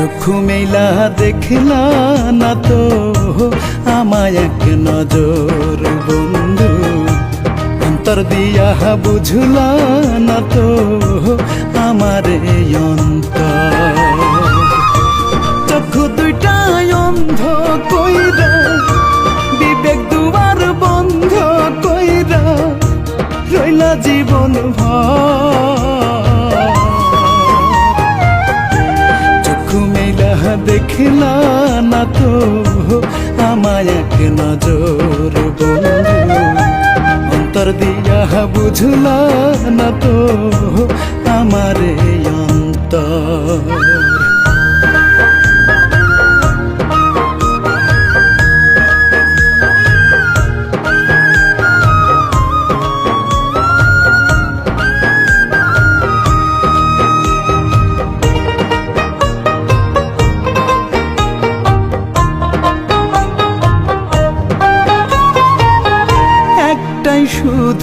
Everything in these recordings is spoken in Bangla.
চক্ষু মেলা দেখলা না তো? আমায় এক নজর বন্ধু, অন্তর দিয়া বুঝলা না তো? আমার এই দেখলা না তো আমায় এক নজর অন্তর দিয়া বুঝলা না তো আমার অন্তর।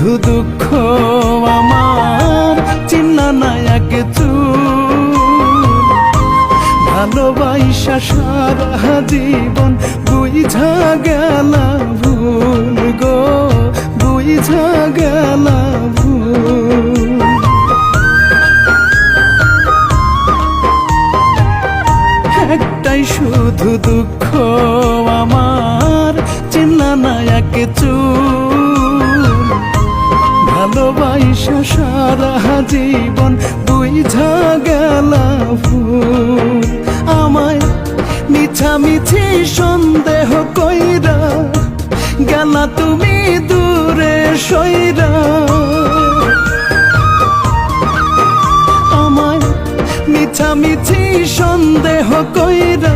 শুধু দুঃখ আমার, চিন্না নায়ক ভালোবাসা সারা জীবন বুঝা গেল ভুল গো, বুঝা গেল একটাই শুধু দুঃখ আমার, চিন্না নায়ক চুল ভালোবাসা সারা জীবন বুঝা গেল ভুল আমায় মিছামিছি সন্দেহ কইরা গেলা তুমি দূরে সইরা। আমায় মিছামিছি সন্দেহ কইরা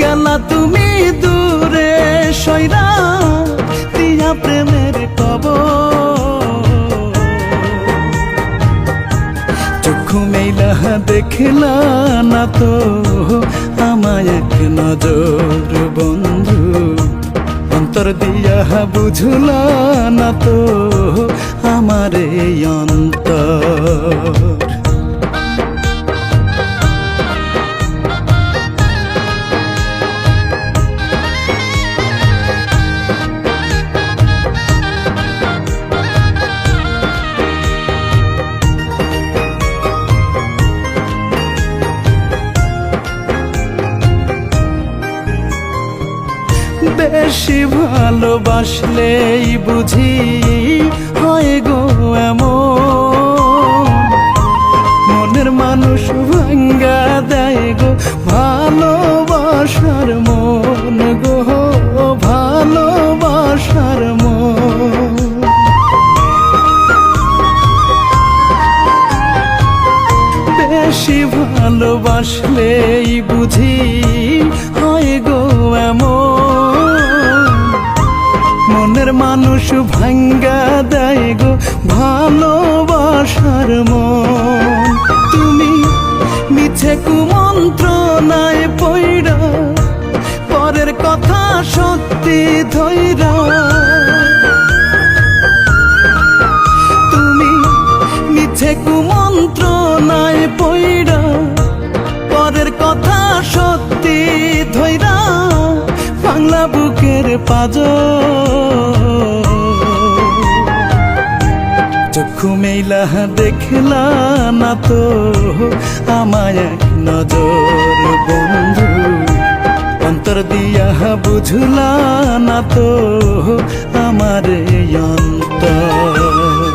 গেলা তুমি দূরে সইরা। দিয়া প্রেমের কব দেখলা না তো? আমায় এক নজর, বন্ধু। অন্তর দিয়া বুঝলা না তো? আমার এই অন্তর। বেশি ভালোবাসলেই বুঝি হয় গো এমন। মনের মানুষ ভাঙ্গা দেয় গো, ভালোবাসার মন গো, ভালোবাসার মন। বেশি ভালোবাসলেই বুঝি হয় গো এমন। মানুষ ভাঙ্গা দেয় গো ভালোবাসার মন। তুমি মিছে কুমন্ত্রণায় পইরা পরের কথা সত্যি ধৈরা তুমি মিছে কুমন্ত্রণায় পইরা পরের কথা সত্যি ধৈরা বাংলা বুকের পাজ চক্ষু মেলা দেখলা না তো? আমায় এক নজর বন্ধু, অন্তর দিয়া বুঝলা না তো? আমার অন্তর।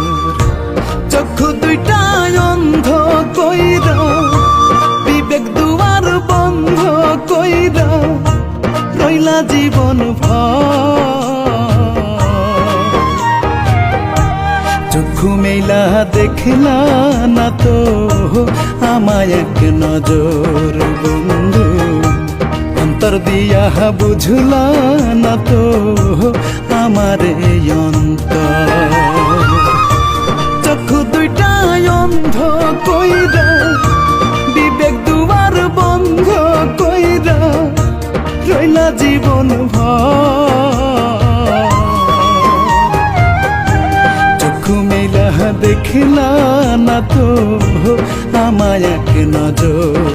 মেলা দেখলা না তো? আমায় এক নজর বন্ধু, অন্তর দিয়া বুঝলা না তো? আমার অন্তর দেখলা না তো আমায় এক নজর।